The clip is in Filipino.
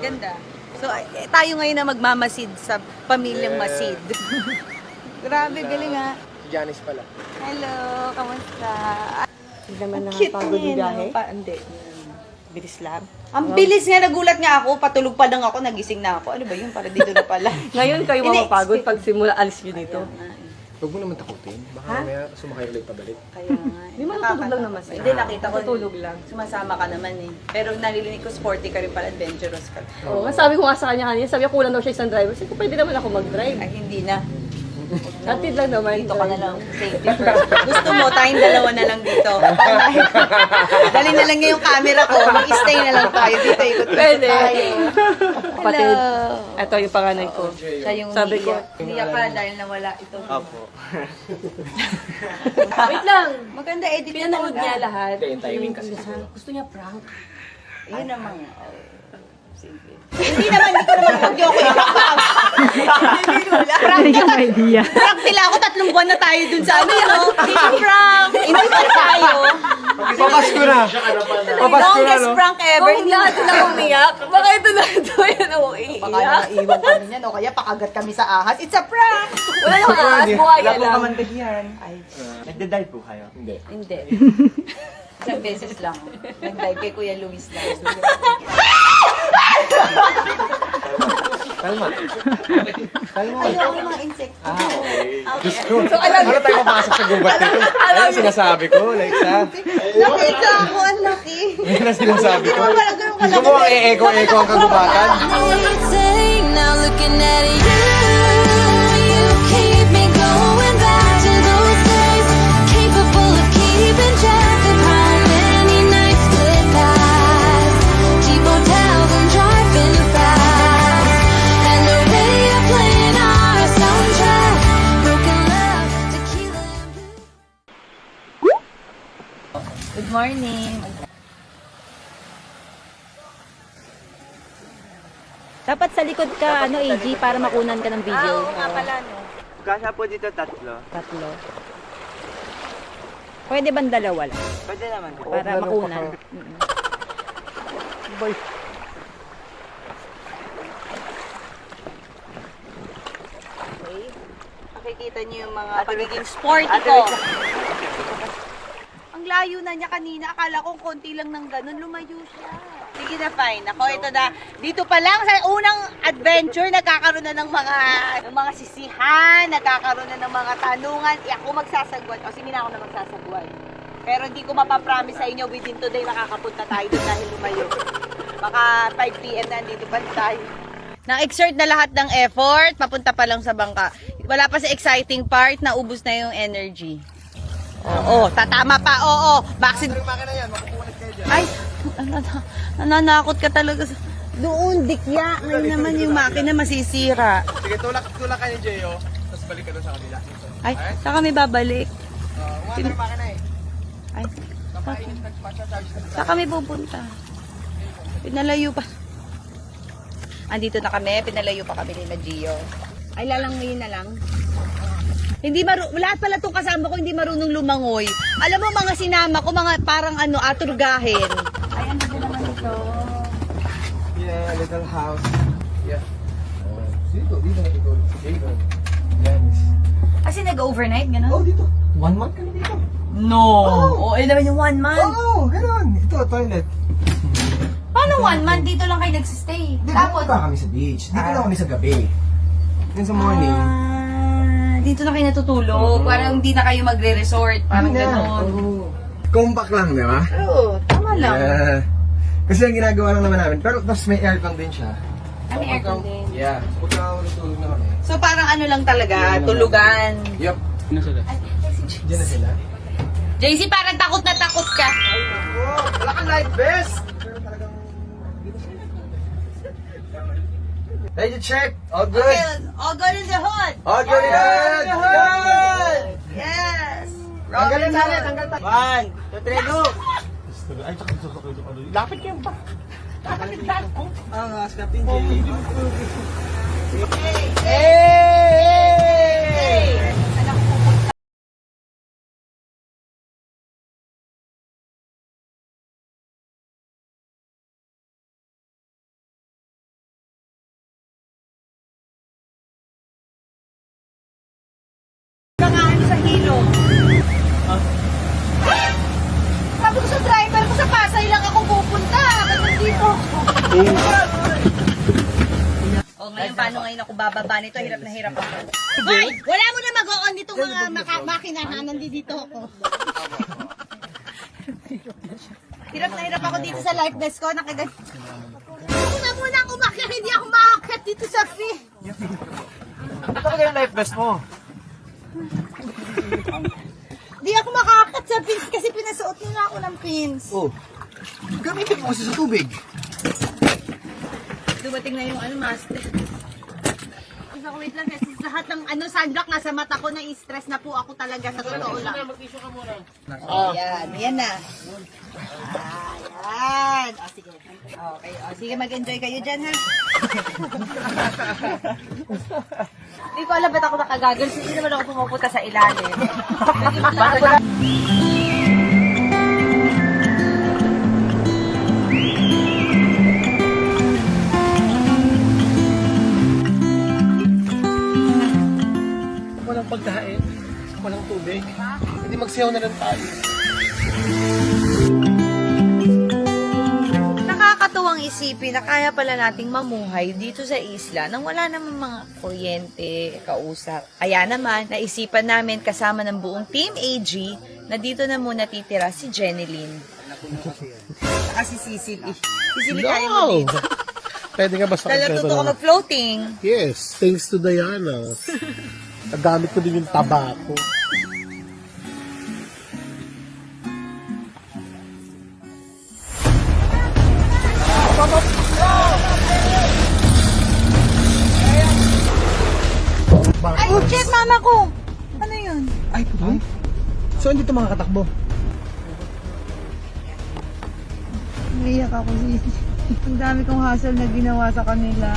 Ganda. So, eh, tayo ngayon na magmamasid sa pamilyang masid. Grabe, galing ha. Si Janice pala. Hello, kamusta? Hindi naman Cute nakapagod yung biyahe. Pa, hindi. Bilis lang. Ang bilis nga, nagulat nga ako. Patulog pa lang ako, nagising na ako. Ano ba yun? Para dito na pala. Ngayon kayo Hindi, mapapagod pag simula alis nyo dito. Huwag mo naman takutin. Baka mamaya sumakay ulit pabalik. Kaya nga. Hindi mo natulog lang naman siya. Hindi, nakita ko. Natutulog lang. Sumasama ka naman eh. Pero narinig ko, sporty ka rin pala, adventurous ka. Oo, nga, sabi ko nga sa kanya kanina, sabi ko kulang daw siya isang driver. Sabi ko, pwede naman ako mag-drive. Ay, hindi na. Atid lang naman. Dito ka na lang. Safety first. Gusto mo, tayong dalawa na lang dito. Dali na lang niya yung camera ko. Mag-stay na lang tayo dito. Ikot Pwede. tayo. Kapatid. Hello. Ito yung panganay ko. Siya yung Sabi ko. Umiiyak ka dahil nawala ito. Opo. Wait lang. Maganda edit niya Pinanood talaga. niya lahat. Hindi, yung timing kasi. Gusto niya prank. Yun naman. oh, Sige. Hindi naman, hindi ko naman mag-joke. Pa. Hindi nila. Prank ka. idea. Prank nila ako. Tatlong buwan na tayo dun sa ano. no? Prank. Hindi pa tayo. Papasko na! Papasko na, Longest no? prank ever. Kung lahat sila umiyak, baka ito na ito yan ako Baka iiyak. naiwan kami niyan o kaya pakagat kami sa ahas. It's a prank! Wala nang aas, buhaya lang. yan. Ay, Nagda-dive po kayo? Hindi. hindi. Isang beses lang. Nag-dive kay Kuya Luis lang. Kalma. Kalma. Ayaw ko mga insekto. Ah, okay. Diyos ko. So, alam Ano tayo papasok sa gubat nito? Ano ang sinasabi ko? Like, sa... Nakita ako, ang laki. Yan ang sinasabi ko. Gusto mo ang e-echo-echo ang kagubatan? Now looking at you. Good morning. Dapat sa likod ka, ano, AG, para makunan ka ng video. Ah, oo nga pala, no? Kasha po dito tatlo. Tatlo. Pwede bang dalawa lang? Pwede naman po. Para makunan. Mm-mm. Okay. Makikita niyo yung mga pagiging sporty Ate, ko. Ang layo na niya kanina. Akala ko konti lang ng ganun. Lumayo siya. Sige na, fine. Ako, ito na. Dito pa lang sa unang adventure, nagkakaroon na ng mga, ng mga sisihan, nagkakaroon na ng mga tanungan. Eh, ako magsasagwan. O, sige na ako na magsasagwan. Pero hindi ko mapapromise sa inyo within today makakapunta tayo doon dahil lumayo. Baka 5 p.m. na dito pa tayo. Na-exert na lahat ng effort, papunta pa lang sa bangka. Wala pa sa exciting part, naubos na yung energy. Oo, tatama pa, oo. Vaccine. Ay, nan- nananakot ka talaga. sa- Doon, dikya. Ngayon naman yung makina masisira. Sige, tulak, tulak ka ni Jeyo. Tapos balik ka doon sa kabila. Ay, saan kami babalik? Uh, water pa ka na eh. Ay, Papainit nagpa-charge na. saan kami pupunta? Pinalayo pa. Andito na kami, pinalayo pa kami ni Gio. Ay, lalangoyin na lang. Hindi maru lahat pala itong kasama ko hindi marunong lumangoy. Alam mo mga sinama ko, mga parang ano, aturgahin. Ay, ano ba naman ito? Yeah, little house. Yeah. Uh, dito, dito na dito. Dito. Janice. Kasi nag-overnight, gano'n? Oh, dito. One month kami dito. No! Oo, oh, naman yung one month. Oo, oh, ganun. Ito, toilet. Paano one month? Dito lang kayo nagsistay. Hindi, Tapos, pa kami sa beach. Dito lang kami sa gabi. Then sa morning. Ah, dito na kayo natutulog. Parang hindi na kayo magre-resort. Parang Hindi na. gano'n. Oo. Compact lang, di ba? Oo, tama lang. Yeah. Kasi ang ginagawa lang naman namin. Pero tapos may aircon din siya. Ah, may aircon din. Yeah. So pagka natulog na kami. So parang ano lang talaga, tulugan. Yup. Diyan na sila. JC, parang takot na takot ka. Oh, wala kang life vest! Ready to check? All good? Okay, all good in the hood. All good in the hood! Yes. Tanggalin sa akin, tanggal tayo. One, two, three, go! Lapit kayo ba? Ang uh, Captain J. Hey! O ngayon, paano ngayon ako bababa nito? Hirap na hirap ako. Hoy! Wala mo na mag-on nitong mga maka- makinahan. Nandito ako. hirap na hirap ako dito sa life vest ko. Nakagan... Ako na muna ako umakyat. Hindi ako makakit dito sa free. Ito talaga yung life vest mo. Hindi ako makakit sa pins kasi pinasuot nila ako ng pins. Oh. Gamitin mo kasi sa tubig. Dumating na yung ano, master. Isa ko, wait lang, kasi lahat ng ano, sunblock nasa mata ko, na-stress na po ako talaga sa totoo lang. Ayan, ayan na. Ayan. O, sige. Okay, o, sige, mag-enjoy kayo dyan, ha? Hindi ko alam ba't ako nakagagals. Hindi naman ako pumupunta sa ilalim. Hindi Walang pagkain. Walang tubig. Hindi magsayaw na lang tayo. Nakakatuwang isipin na kaya pala nating mamuhay dito sa isla nang wala naman mga kuryente, kausap. Kaya naman, naisipan namin kasama ng buong Team AG na dito na muna titira si Jeneline. Saka si Cecily. Cecily, kaya mo dito. Pwede nga basta Dahil natuto ka mag-floating. Yes, thanks to Diana. Nagamit ko din yung tabako. Ay, shit, mama ko! Ano yun? Ay, puto. So, hindi ito makakatakbo. Umiyak ako, Ang dami kong hassle na ginawa sa kanila.